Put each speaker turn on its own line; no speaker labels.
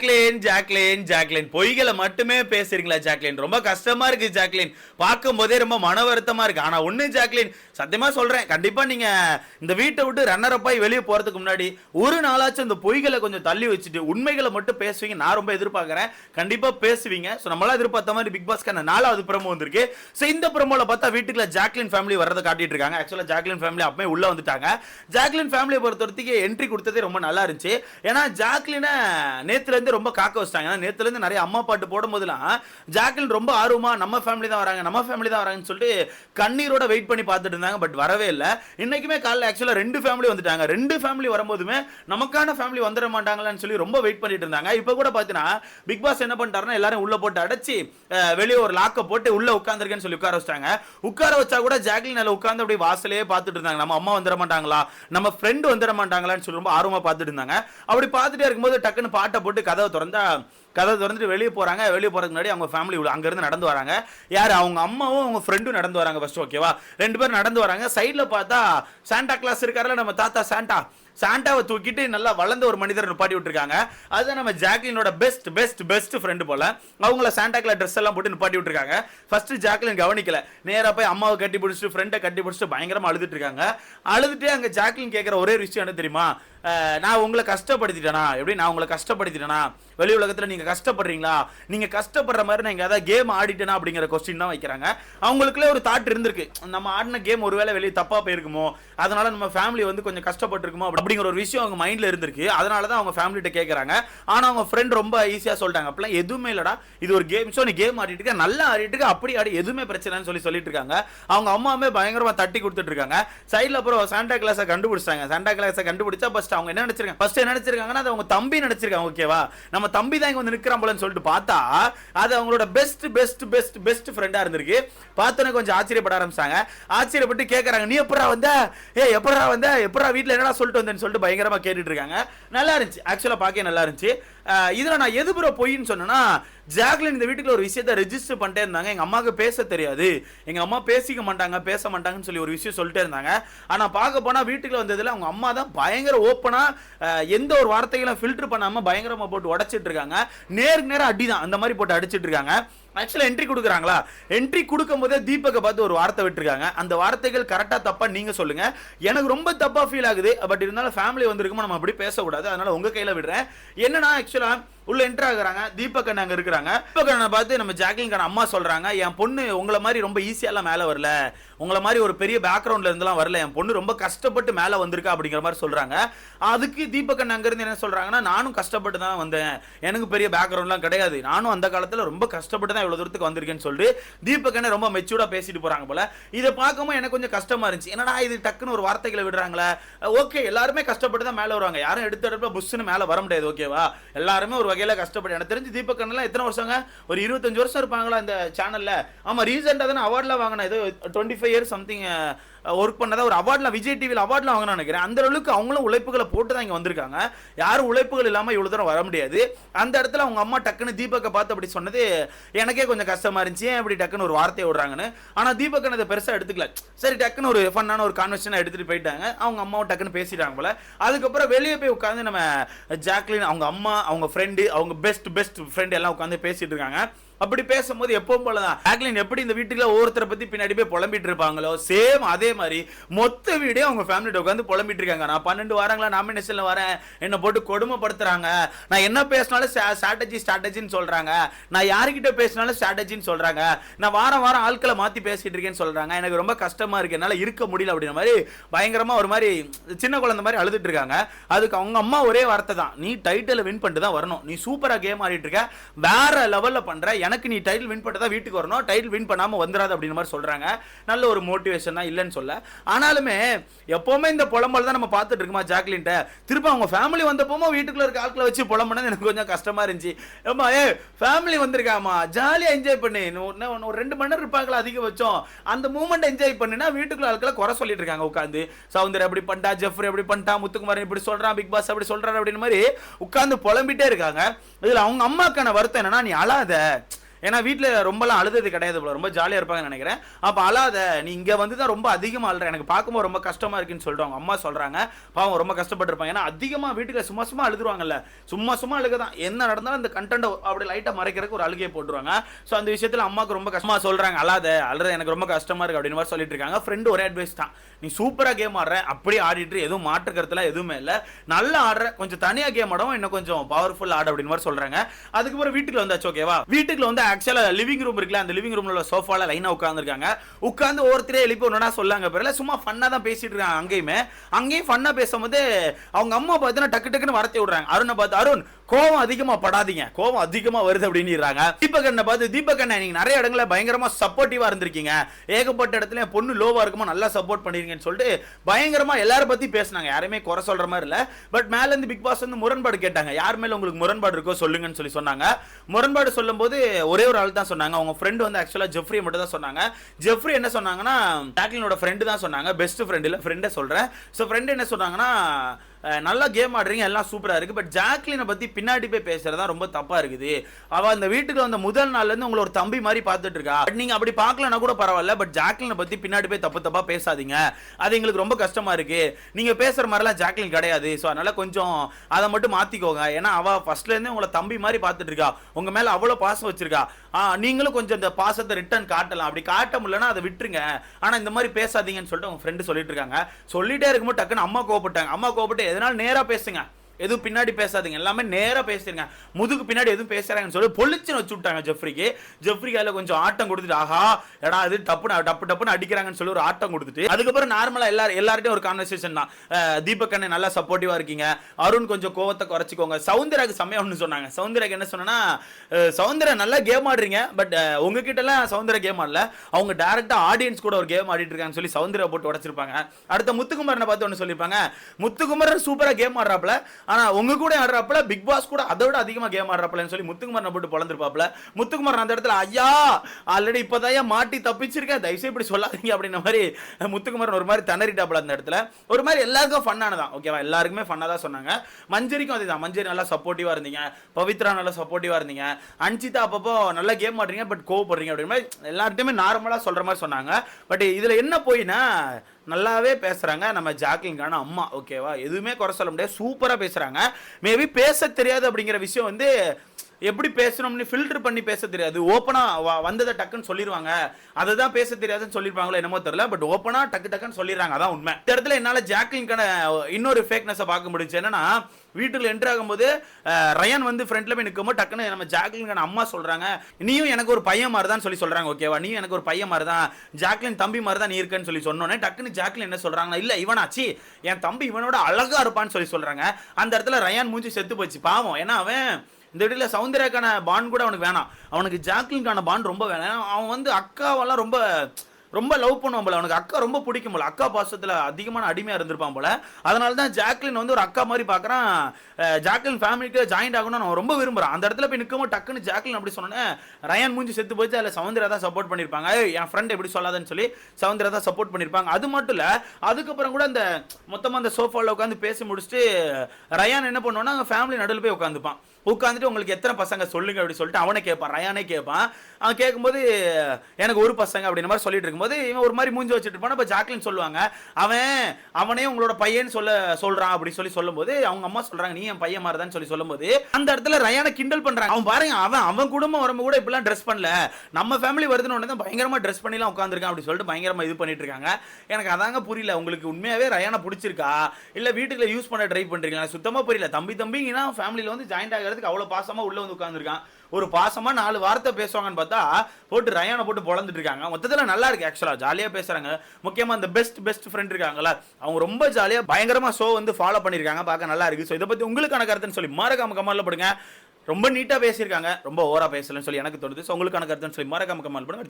Jacqueline Jacqueline Jacqueline. பொய்களை மட்டுமே பேசுறீங்களா ஜாக்லின்? ரொம்ப கஷ்டமா இருக்கு ஜாக்லின். பார்க்கும் போதே ரொம்ப மன வருத்தமா இருக்கு. ஆனா ஒண்ணு ஜாக்லின் சத்தியமா சொல்றேன். கண்டிப்பா நீங்க இந்த வீட்டை விட்டு ரன்னர் அப்பாய் வெளியே போறதுக்கு முன்னாடி ஒரு நாளாச்சும் இந்த பொய்களை கொஞ்சம் தள்ளி வச்சுட்டு உண்மைகளை மட்டும் பேசுவீங்க. நான் ரொம்ப எதிர்பார்க்கறேன். கண்டிப்பா பேசுவீங்க. ஸோ நம்மளா எதிர்பார்த்த மாதிரி பிக் பாஸ்க்கான நாலாவது பிரமோ வந்திருக்கு. ஸோ இந்த பிரமோல பார்த்தா வீட்டுக்குள்ள ஜாக்லின் ஃபேமிலி வரதை காட்டிட்டு இருக்காங்க. ஆக்சுவலா ஜாக்லின் ஃபேமிலி அப்பவே உள்ள வந்துட்டாங்க. ஜாக்லின் ஃபேமிலியை பொறுத்தவரைக்கும் என்ட்ரி கொடுத்ததே ரொம்ப நல்லா இருந்துச்சு. ஏன்னா ஜாக்லினை நேத்துல இருந்து ரொம்ப காக்க வச்சிட்டாங்க. நேத்துல இருந்து நிறைய அம்மா பாட்டு போடும்போதெல்லாம் ஜாக்லின் ரொம்ப ஆர்வமா நம்ம ஃபேமிலி தான் வராங்க நம்ம ஃபேமிலி தான் வராங்கன்னு சொல்லிட்டு கண்ணீரோட வெயிட் பண்ணி பார்த்துட்டு இருந்தாங்க பட் வரவே இல்லை. இன்னைக்குமே காலைல ஆக்சுவலா ரெண்டு ஃபேமிலி வந்துட்டாங்க. ரெண்டு ஃபேமிலி வரும்போதுமே நமக்கான ஃபேமிலி வந்துட மாட்டாங்களான்னு சொல்லி ரொம்ப வெயிட் பண்ணிட்டு இருந்தாங்க. இப்போ கூட பார்த்தீங்கன்னா பிக் பாஸ் என்ன பண்ணிட்டாருன்னா எல்லாரும் உள்ள போட்டு அடைச்சி வெளியே ஒரு லாக்கை போட்டு உள்ள உட்காந்துருக்கேன்னு சொல்லி உட்கார வச்சிட்டாங்க. உட்கார வச்சா கூட ஜாக்லின் அதில் உட்காந்து அப்படியே வாசலே பார்த்துட்டு இருந்தாங்க. நம்ம அம்மா வந்துட மாட்டாங்களா? நம்ம ஃப்ரெண்டு வந்துட மாட்டாங்களான்னு சொல்லி ரொம்ப ஆர்வமா பார்த்துட்டு இருந்தாங்க. அப்படி பார்த்துட்டே இருக்கும்போது டக்குன்னு பாட்டை போட்டு கதை கதவை திறந்தா கதவை திறந்துட்டு வெளியே போறாங்க. வெளியே போறதுக்கு முன்னாடி அவங்க ஃபேமிலி அங்கேருந்து நடந்து வராங்க. யார்? அவங்க அம்மாவும் அவங்க ஃப்ரெண்டும் நடந்து வராங்க ஃபஸ்ட் ஓகேவா ரெண்டு பேரும் நடந்து வராங்க. சைடில் பார்த்தா சாண்டா கிளாஸ் இருக்காரில்ல நம்ம தாத்தா சாண்டா சாண்டாவை தூக்கிட்டு நல்லா வளர்ந்த ஒரு மனிதர் நிப்பாட்டி விட்டுருக்காங்க. அதுதான் நம்ம ஜாக்லினோட பெஸ்ட் பெஸ்ட் பெஸ்ட் ஃப்ரெண்டு போல. அவங்கள சாண்டாக்கில் ட்ரெஸ் எல்லாம் போட்டு நிப்பாட்டி விட்டுருக்காங்க. ஃபர்ஸ்ட் ஜாக்லின் கவனிக்கல. நேராக போய் அம்மாவை கட்டி பிடிச்சிட்டு ஃப்ரெண்டை கட்டி பிடிச்சிட்டு பயங்கரமாக அழுதுட்டு இருக்காங்க. அழுதுட்டே அங்கே ஜாக்லின் கேட்குற ஒரே விஷயம் என்ன தெரியுமா? நான் உங்களை கஷ்டப்படுத்திட்டேனா? எப்படி? நான் உங்களை கஷ்டப்படுத்திட்டேனா? வெளி உலகத்துல நீங்க கஷ்டப்படுறீங்களா? நீங்க கஷ்டப்படுற மாதிரி நான் ஏதாவது கேம் ஆடிட்டேனா அப்படிங்கிற கொஸ்டின் தான் வைக்கிறாங்க. அவங்களுக்குள்ளே ஒரு தாட் இருந்திருக்கு. நம்ம ஆடின கேம் ஒருவேளை வெளியே தப்பாக போயிருக்குமோ? அதனால நம்ம ஃபேமிலி வந்து கொஞ்சம் கஷ்டப்பட்டிருக்குமோ அப்படி- அப்படிங்கிற ஒரு விஷயம் அவங்க மைண்ட்ல இருந்திருக்கு. அதனால தான் அவங்க ஃபேமிலிட்ட கேட்குறாங்க ஆனா அவங்க ஃப்ரெண்ட் ரொம்ப ஈஸியா சொல்லிட்டாங்க. அப்படிலாம் எதுவுமே இல்லடா. இது ஒரு கேம் ஸோ நீ கேம் ஆடிட்டு இருக்க. நல்லா ஆடிட்டு இருக்க. அப்படி ஆடி எதுவுமே பிரச்சனைன்னு சொல்லி சொல்லிட்டு இருக்காங்க. அவங்க அம்மாவுமே பயங்கரமா தட்டி கொடுத்துட்டு இருக்காங்க. சைடுல அப்புறம் சாண்டா கிளாஸை கண்டுபிடிச்சாங்க சாண்டா கிளாஸை கண்டுபிடிச்சா ஃபஸ்ட் அவங்க என்ன நினைச்சிருக்காங்க? ஃபஸ்ட் என்ன நினைச்சிருக்காங்கன்னா அது அவங்க தம்பி நினைச்சிருக்காங்க ஓகேவா நம்ம தம்பி தான் இங்க வந்து நிக்கிறான் போலன்னு சொல்லிட்டு பார்த்தா அது அவங்களோட பெஸ்ட் பெஸ்ட் பெஸ்ட் பெஸ்ட் ஃப்ரெண்டாக இருந்திருக்கு. பார்த்தோன்னே கொஞ்சம் ஆச்சரியப்பட ஆரம்பிச்சாங்க ஆச்சரியப்பட்டு கேட்கறாங்க நீ எப்படா வந்த? ஏ எப்படா வந்த? எப்படா வீட்டில் என்னடா சொல்லிட்டு சொல்லிட்டு பயங்கரமாக கேட்டுட்டு இருக்காங்க. நல்லா இருந்துச்சு. ஆக்சுவலாக பார்க்க நல்லா இருந்துச்சு. இதில் நான் எது ப்ரோ பொய்ன்னு சொன்னேன்னா ஜாக்லின் இந்த வீட்டுக்குள்ள ஒரு விஷயத்தை ரெஜிஸ்டர் பண்ணிட்டே இருந்தாங்க. எங்கள் அம்மாவுக்கு பேச தெரியாது. எங்கள் அம்மா பேசிக்க மாட்டாங்க பேச மாட்டாங்கன்னு சொல்லி ஒரு விஷயம் சொல்லிட்டே இருந்தாங்க. ஆனால் பார்க்க போனால் வீட்டுக்குள்ள வந்ததில் அவங்க அம்மா தான் பயங்கர ஓப்பனாக எந்த ஒரு வார்த்தைகளும் ஃபில்டர் பண்ணாமல் பயங்கரமாக போட்டு உடச்சிட்டு இருக்காங்க. நேருக்கு நேரம் அடி தான் அந்த மாதிரி போட்டு அடிச்சிட்டு இருக்காங்க. ஆக்சுவலாக என்ட்ரி கொடுக்குறாங்களா? என்ட்ரி கொடுக்கும் போதே தீபக்கை பார்த்து ஒரு வார்த்தை விட்டுருக்காங்க. அந்த வார்த்தைகள் கரெக்டாக தப்பாக நீங்கள் சொல்லுங்கள் எனக்கு ரொம்ப தப்பாக ஃபீல் ஆகுது. பட் இருந்தாலும் ஃபேமிலி வந்திருக்குமோ நம்ம அப்படி பேசக்கூடாது. அதனால் உங்கள் கையில் விடுறேன். என்னன்னா ஆக்சுவலாக உள்ள என்டர் ஆகுறாங்க. தீபக் அண்ணா அங்க இருக்கிறாங்க. தீபக் அண்ணனை பார்த்து நம்ம ஜாக்லின் அம்மா சொல்றாங்க என் பொண்ணு உங்களை மாதிரி ரொம்ப ஈஸியாலாம் மேலே வரல. உங்களை மாதிரி ஒரு பெரிய பேக்ரவுண்ட்ல இருந்தெல்லாம் வரல. என் பொண்ணு ரொம்ப கஷ்டப்பட்டு மேலே வந்திருக்கா அப்படிங்கிற மாதிரி சொல்றாங்க. அதுக்கு தீபக் அண்ணா என்ன சொல்றாங்கன்னா நானும் கஷ்டப்பட்டு தான் வந்தேன். எனக்கு பெரிய பேக்ரவுண்ட்லாம் கிடையாது. நானும் அந்த காலத்தில் ரொம்ப கஷ்டப்பட்டு தான் இவ்வளோ தூரத்துக்கு வந்திருக்கேன்னு சொல்லிட்டு தீபக் அண்ணன் ரொம்ப மெச்சூர்டாக பேசிட்டு போறாங்க போல. இதை பார்க்கும்போது எனக்கு கொஞ்சம் கஷ்டமா இருந்துச்சு. என்னடா இது டக்குன்னு ஒரு வார்த்தைகளை விடுறாங்களே. ஓகே எல்லாருமே கஷ்டப்பட்டு தான் மேலே வருவாங்க. யாரும் எடுத்த இடத்துல புஷ்னு மேலே வர முடியாது ஓகேவா? எல்லாருமே ஒரு வகையில் கஷ்டப்பட்டு எனக்கு தெரிஞ்சு தீபக் எத்தனை வருஷங்க? ஒரு இருபத்தஞ்சு வருஷம் இருப்பாங்களா இந்த சேனல்ல ஆமா ரீசெண்டாக தானே அவார்ட்லாம் வாங்கின ஏதோ twenty five years something work பண்ணதா ஒரு அவார்ட்லாம் விஜய் டிவியில் அவார்ட்லாம் வாங்கணும்னு நினைக்கிறேன். அந்த அளவுக்கு அவங்களும் உழைப்புகளை போட்டு தான் இங்கே வந்திருக்காங்க. யாரும் உழைப்புகள் இல்லாமல் இவ்வளோ தூரம் வர முடியாது. அந்த இடத்துல அவங்க அம்மா டக்குன்னு தீபக்கை பார்த்து அப்படி சொன்னது எனக்கே கொஞ்சம் கஷ்டமா இருந்துச்சு. ஏன் இப்படி டக்குன்னு ஒரு வார்த்தையை விடுறாங்கன்னு? ஆனால் தீபக் அதை பெருசாக எடுத்துக்கல. சரி டக்குன்னு ஒரு ஃபன்னான ஒரு கான்வெர்சேஷனை எடுத்துகிட்டு போயிட்டாங்க. அவங்க அம்மாவும் டக்குன்னு பேசிட்டாங்க போல. அதுக்கப்புறம் வெளியே போய் உட்காந்து நம்ம ஜாக்லின் அவங்க அம்மா அவங்க ஃப்ரெண்டு அவங்க பெஸ்ட் பெஸ்ட் ஃப்ரெண்டு எல்லாம் உட்காந்து பேசிட்டு இருக்காங்க. அப்படி பேசும்போது எப்பவும் போலதான். ஜாக்லின் எப்படி இந்த வீட்டுக்குள்ள ஒவ்வொருத்தரை பத்தி பின்னாடி போய் புலம்பிட்டு இருப்பாங்களோ சேம் அதே மாதிரி மொத்த வீடே அவங்க ஃபேமிலிட்ட உட்காந்து புலம்பிட்டு இருக்காங்க. நான் பன்னெண்டு வாரங்களா நாமினேஷன்ல வரேன். என்ன போட்டு கொடுமைப்படுத்துறாங்க. நான் என்ன பேசினாலும் ஸ்ட்ராட்டஜி ஸ்ட்ராட்டஜின்னு சொல்றாங்க. நான் யாருக்கிட்ட பேசினாலும் ஸ்ட்ராட்டஜின்னு சொல்றாங்க. நான் வாரம் வாரம் ஆட்களை மாத்தி பேசிட்டு இருக்கேன்னு சொல்றாங்க. எனக்கு ரொம்ப கஷ்டமா இருக்கு. என்னால இருக்க முடியல அப்படின்ற மாதிரி பயங்கரமா ஒரு மாதிரி சின்ன குழந்தை மாதிரி அழுதுட்டு இருக்காங்க. அதுக்கு அவங்க அம்மா ஒரே வார்த்தை தான். நீ டைட்டில் வின் பண்ணிட்டு தான் வரணும். நீ சூப்பரா கேம் ஆடிட்டு இருக்க. வேற லெவல்ல பண்ற. எனக்கு நீ டைட்டில் வின் பண்ணி தான் வீட்டுக்கு வரணும். டைட்டில் வின் பண்ணாமல் வந்துடாது அப்படின்ற மாதிரி சொல்கிறாங்க நல்ல ஒரு மோட்டிவேஷன் தான் இல்லைன்னு சொல்ல. ஆனாலுமே எப்போவுமே இந்த புலம்பல் தான் நம்ம பார்த்துட்டு இருக்குமா ஜாக்லின்ட்ட திரும்ப அவங்க ஃபேமிலி வந்தப்போமோ வீட்டுக்குள்ள இருக்க ஆட்களை வச்சு புலம்புனது எனக்கு கொஞ்சம் கஷ்டமாக இருந்துச்சு. ஏமா ஏ ஃபேமிலி வந்திருக்காமா ஜாலியாக என்ஜாய் பண்ணு. இன்னும் ஒரு- ஒரு ரெண்டு மணி நேரம் இருப்பாங்களா அதிகபட்சம். அந்த மூமெண்ட் என்ஜாய் பண்ணுனா வீட்டுக்குள்ள ஆட்களை குறை சொல்லிட்டு இருக்காங்க உட்காந்து சவுந்தர் எப்படி பண்ணிட்டா ஜெஃப்ரி எப்படி பண்ணிட்டா முத்துக்குமாரன் இப்படி சொல்கிறான் பிக் பாஸ் அப்படி சொல்றாரு அப்படின்னு மாதிரி உட்காந்து புலம்பிட்டே இருக்காங்க. இதில் அவங்க அம்மாக்கான வருத்தம் என்னன்னா நீ அழாத. ஏன்னா வீட்டில் ரொம்பலாம் அழுதது கிடையாது போல ரொம்ப ஜாலியாக இருப்பாங்கன்னு நினைக்கிறேன். அப்போ அழாத நீ இங்கே வந்து தான் ரொம்ப அதிகமாக அழுற. எனக்கு பார்க்கும்போது ரொம்ப கஷ்டமாக இருக்குன்னு சொல்லிட்டு அவங்க அம்மா சொல்கிறாங்க பாவம் ரொம்ப கஷ்டப்பட்டிருப்பாங்க. ஏன்னா அதிகமாக வீட்டுக்கு சும்மா சும்மா அழுதுருவாங்கல்ல. சும்மா சும்மா அழுக தான் என்ன நடந்தாலும் அந்த கண்டென்ட்டை அப்படி லைட்டாக மறைக்கிறதுக்கு ஒரு அழுகையை போட்டுருவாங்க. ஸோ அந்த விஷயத்தில் அம்மாவுக்கு ரொம்ப கஷ்டமாக சொல்கிறாங்க அழாத அழுறது எனக்கு ரொம்ப கஷ்டமாக இருக்கு அப்படின்னு மாதிரி சொல்லிட்டு இருக்காங்க. ஃப்ரெண்டு ஒரே அட்வைஸ் தான். நீ சூப்பராக கேம் ஆடுற. அப்படியே ஆடிட்டு எதுவும் மாற்று கருத்துலாம் எதுவுமே இல்லை. நல்லா ஆடுற. கொஞ்சம் தனியாக கேம் ஆடவும் இன்னும் கொஞ்சம் பவர்ஃபுல் ஆடு அப்படின்னு மாதிரி சொல்கிறாங்க அதுக்கப்புறம் வீட்டுக்கு வந்தாச்சு ஓகேவா வீட்டுக்கு வந்து ஆக்சுவலாக லிவிங் ரூம் இருக்குல்ல அந்த லிவிங் ரூம்ல உள்ள சோஃபாவில் லைனாக உட்காந்துருக்காங்க உட்காந்து ஒருத்தரே எழுப்பி ஒன்றா சொல்லாங்க. பிறகு சும்மா ஃபன்னாக தான் பேசிட்டு இருக்காங்க அங்கேயுமே. அங்கேயும் ஃபன்னாக பேசும்போது அவங்க அம்மா பார்த்தீங்கன்னா டக்கு டக்குன்னு வரத்தி விடுறாங்க. அருணை பார்த்து அருண் கோவம் அதிகமா படாதீங்க. கோவம் அதிகமா வருது அப்படின்னுறாங்க. தீபகண்ணை பார்த்து தீபகண்ணை நீங்கள் நிறைய இடங்களில் பயங்கரமா சப்போர்ட்டிவாக இருந்திருக்கீங்க. ஏகப்பட்ட இடத்துல பொண்ணு லோவா இருக்குமா நல்லா சப்போர்ட் பண்ணிருக்கீங்கன்னு சொல்லிட்டு பயங்கரமா எல்லாரும் பத்தி பேசினாங்க. யாருமே குறை சொல்ற மாதிரி இல்ல. பட் மேல இருந்து பிக் பாஸ் வந்து முரண்பாடு கேட்டாங்க. யார் மேல உங்களுக்கு முரண்பாடு இருக்கோ சொல்லுங்கன்னு சொல்லி சொன்னாங்க. முரண்பாடு சொல்லும்போது ஒரு ஒரு ஆள் தான் சொன்னாங்க. அவங்க ஃப்ரெண்டு வந்து ஆக்சுவலாக ஜெஃப்ரி மட்டும் தான் சொன்னாங்க. ஜெஃப்ரி என்ன சொன்னாங்கன்னா ஜாக்லினோட ஃப்ரெண்டு தான் சொன்னாங்க. பெஸ்ட் ஃப்ரெண்டு இல்லை ஃப்ரெண்டை சொல்கிறேன் ஸோ ஃப்ரெண்டு என்ன சொன்னாங்கன்னா நல்லா கேம் ஆடுறீங்க எல்லாம் சூப்பராக இருக்குது பட் ஜாக்லினை பற்றி பின்னாடி போய் பேசுகிறதா ரொம்ப தப்பாக இருக்குது. அவள் அந்த வீட்டுக்கு வந்த முதல் நாள்லேருந்து உங்களை ஒரு தம்பி மாதிரி பார்த்துட்டு இருக்கா. பட் நீங்கள் அப்படி பார்க்கலனா கூட பரவாயில்ல பட் ஜாக்லினை பற்றி பின்னாடி போய் தப்பு தப்பாக பேசாதீங்க. அது எங்களுக்கு ரொம்ப கஷ்டமாக இருக்குது நீங்கள் பேசுகிற மாதிரிலாம் ஜாக்லின் கிடையாது. ஸோ அதனால் கொஞ்சம் அதை மட்டும் மாற்றிக்கோங்க ஏன்னா அவள் ஃபஸ்ட்லேருந்தே உங்களை தம்பி மாதிரி பார்த்துட்டு இருக்கா. உங்கள் மேலே அவ்வளோ பாசம் வச்சுருக்கா. ஆ, நீங்களும் கொஞ்சம் இந்த பாசத்தை ரிட்டர்ன் காட்டலாம். அப்படி காட்ட முடியலன்னா அதை விட்டுருங்க. ஆனால் இந்த மாதிரி பேசாதீங்கன்னு சொல்லிட்டு உங்கள் ஃப்ரெண்டு சொல்லிட்டு இருக்காங்க. சொல்லிட்டே இருக்கும்போது டக்குன்னு அம்மா கோவப்பட்டாங்க. அம்மா கோவப்பட்டு எதனால நேரா பேசுங்க? எதுவும் பின்னாடி பேசாதீங்க. எல்லாமே நேராக பேசிடுங்க. முதுகு பின்னாடி எதுவும் பேசுறாங்கன்னு சொல்லி பொலிச்சுன்னு வச்சு விட்டாங்க ஜெஃப்ரிக்கு. ஜெஃப்ரி அதில் கொஞ்சம் ஆட்டம் கொடுத்துட்டு ஆஹா எடா இது டப்பு டப்பு டப்புன்னு அடிக்கிறாங்கன்னு சொல்லி ஒரு ஆட்டம் கொடுத்துட்டு அதுக்கப்புறம் நார்மலாக எல்லாரும் எல்லார்ட்டையும் ஒரு கான்வர்சேஷன் தான். தீபக் அண்ணன் நல்லா சப்போர்ட்டிவாக இருக்கீங்க. அருண் கொஞ்சம் கோவத்தை குறைச்சிக்கோங்க. சவுந்தராக்கு செம்மையா ஒன்று சொன்னாங்க. சவுந்தராக்கு என்ன சொன்னா சவுந்தரா நல்லா கேம் ஆடுறீங்க. பட் உங்ககிட்டலாம் சவுந்தர கேம் ஆடல. அவங்க டேரெக்டாக ஆடியன்ஸ் கூட ஒரு கேம் ஆடிட்டு இருக்காங்கன்னு சொல்லி சவுந்தரா போட்டு உடச்சிருப்பாங்க. அடுத்த முத்துக்குமரனை பார்த்து ஒன்று சொல்லியிருப்பாங்க. முத்துக்குமரன் சூப்பராக கேம் ஆடுறாப்புல. ஆனா உங்க கூட ஆடுறப்பல பிக் பாஸ் கூட அதை விட அதிகமா கேம் ஆடுறப்பலன்னு சொல்லி முத்துக்குமரனை போட்டு பொழந்திருப்பாப்ல. முத்துக்குமரன் அந்த இடத்துல ஐயா ஆல்ரெடி இப்போதான் மாட்டி தப்பிச்சிருக்கேன் தயவுசெய்து இப்படி சொல்லாதீங்க அப்படின்ற மாதிரி முத்துக்குமரன் ஒரு மாதிரி திணறிட்டாப்புல அந்த இடத்துல. ஒரு மாதிரி எல்லாருக்கும் ஃபன்னானதான் ஓகேவா எல்லாருக்குமே ஃபன்னாக தான் சொன்னாங்க. மஞ்சரிக்கும் அதுதான். மஞ்சரி நல்லா சப்போர்ட்டிவா இருந்தீங்க. பவித்ரா நல்லா சப்போர்ட்டிவா இருந்தீங்க. அன்சிதா அப்பப்போ நல்லா கேம் ஆடுறீங்க பட் கோவப்படுறீங்க அப்படின்ற மாதிரி எல்லார்ட்டையுமே நார்மலா சொல்ற மாதிரி சொன்னாங்க. பட் இதுல என்ன போயினா நல்லாவே பேசுகிறாங்க நம்ம ஜாக்லிங்கான அம்மா ஓகேவா எதுவுமே குறை சொல்ல முடியாது. சூப்பராக பேசுகிறாங்க மேபி பேச தெரியாது அப்படிங்கிற விஷயம் வந்து எப்படி பேசணும்னு ஃபில்டர் பண்ணி பேச தெரியாது. ஓப்பனாக வந்ததை டக்குன்னு சொல்லிடுவாங்க அதை தான் பேச தெரியாதுன்னு சொல்லியிருப்பாங்களோ என்னமோ தெரியல பட் ஓப்பனாக டக்கு டக்குன்னு சொல்லிடுறாங்க. அதான் உண்மை. இந்த இடத்துல என்னால் ஜாக்லின்கான இன்னொரு ஃபேக்னஸை பார்க்க முடிஞ்சு என்னன்னா வீட்டில் என்ட்ரு ஆகும்போது ரயன் ரயான் வந்து ஃப்ரண்ட்ல போய் நிற்கும்போது டக்குன்னு நம்ம ஜாக்லின்கான அம்மா சொல்றாங்க. நீயும் எனக்கு ஒரு பையன் மாதிரி தான் சொல்லி சொல்றாங்க ஓகேவா நீயும் எனக்கு ஒரு பையன் மாதிரி தான் ஜாக்லின் தம்பி மாதிரி தான் நீ இருக்கன்னு சொல்லி சொன்னோன்னே டக்குன்னு ஜாக்லின் என்ன சொல்றாங்க இல்ல இவனாச்சி என் தம்பி இவனோட அழகா இருப்பான்னு சொல்லி சொல்றாங்க. அந்த இடத்துல ரயான் மூஞ்சி செத்து போச்சு. பாவம். ஏன்னா அவன் இந்த இடத்துல சவுந்தர்யாக்கான பாண்ட் கூட அவனுக்கு வேணாம். அவனுக்கு ஜாக்லின்கான பாண்ட் ரொம்ப வேணாம். அவன் வந்து அக்காவெல்லாம் ரொம்ப ரொம்ப லவ் பண்ணுவான் போல. அவனுக்கு அக்கா ரொம்ப பிடிக்கும் போல. அக்கா பாசத்தில் அதிகமான அடிமையாக இருந்திருப்பான் போல. அதனால தான் ஜாக்லின் வந்து ஒரு அக்கா மாதிரி பார்க்குறான் ஜாக்லின் ஃபேமிலிக்கு ஜாயின்ட் ஆகணும்னு அவன் ரொம்ப விரும்புகிறான் அந்த இடத்துல போய் நிற்கும் டக்குன்னு ஜாக்லின் அப்படி சொன்னோன்னே ரயான் மூஞ்சி செத்து போச்சு. அதில் சவுந்தரா தான் சப்போர்ட் பண்ணியிருப்பாங்க என் ஃப்ரெண்ட் எப்படி சொல்லாதன்னு சொல்லி சவுந்தரா தான் சப்போர்ட் பண்ணியிருப்பாங்க அது மட்டும் இல்லை அதுக்கப்புறம் கூட அந்த மொத்தமாக அந்த சோஃபாவில் உட்காந்து பேசி முடிச்சுட்டு ரயான் என்ன பண்ணுவான்னா அவங்க ஃபேமிலி நடுவில் போய் உட்காந்துப்பான். உட்காந்துட்டு உங்களுக்கு எத்தனை பசங்க? சொல்லுங்க. அப்படின்னு சொல்லிட்டு அவனே கேட்பான். ரயானே கேட்பான். அவன் கேட்கும்போது எனக்கு ஒரு பசங்க. அப்படின்ற மாதிரி சொல்லிட்டு இருக்கும்போது இவன் ஒரு மாதிரி மூஞ்சி வச்சுட்டு இருப்பான். இப்போ ஜாக்லின் சொல்லுவாங்க அவன் அவனே உங்களோட பையன் சொல்ல சொல்றான் அப்படின்னு சொல்லி சொல்லும்போது அவங்க அம்மா சொல்றாங்க நீ என் பையன் மாதிரி சொல்லிசொல்லும்போது அந்த இடத்துல ரயானை கிண்டல் பண்றாங்க. அவன் பாருங்க அவன் அவன் குடும்பம் வரும்போது கூட இப்படிலாம் ட்ரெஸ் பண்ணல. நம்ம ஃபேமிலி வருதுன்னு உடனே தான் பயங்கரமா ட்ரெஸ் பண்ணிலாம் உட்காந்துருக்கான் அப்படின்னு சொல்லிட்டு பயங்கரமா இது பண்ணிட்டு இருக்காங்க. எனக்கு அதாங்க புரியல உங்களுக்கு உண்மையாவே ரயானை பிடிச்சிருக்கா? இல்ல வீட்டுக்குள்ள யூஸ் பண்ண ட்ரை பண்றீங்களா? எனக்கு சுத்தமா புரியல. தம்பி தம்பிங்கன்னா ஃபேமிலியில வந்து ஜாயின்ட் ஆகிறதுக்கு அவ்வளவு பாசமா உள்ள வந்து உட்காந்துருக்கான் ஒரு பாசமாக நாலு வார்த்தை பேசுவாங்கன்னு பார்த்தா போட்டு ரயானை போட்டு பொழந்துட்டு இருக்காங்க. மொத்தத்தில் நல்லா இருக்கு ஆக்சுவலாக ஜாலியாக பேசுகிறாங்க முக்கியமாக அந்த பெஸ்ட் பெஸ்ட் ஃப்ரெண்ட் இருக்காங்கல்ல அவங்க ரொம்ப ஜாலியாக பயங்கரமாக ஷோ வந்து ஃபாலோ பண்ணியிருக்காங்க பார்க்க நல்லா இருக்கு. ஸோ இதை பற்றி உங்களுக்கான கருத்துன்னு சொல்லி மறக்காம கமலில் படுங்க. ரொம்ப நீட்டாக பேசியிருக்காங்க ரொம்ப ஓவரா பேசலன்னு சொல்லி எனக்கு தோணுது. ஸோ உங்களுக்கான கருத்துன்னு சொல்லி மறக்காம கமல் பண்ணுங்க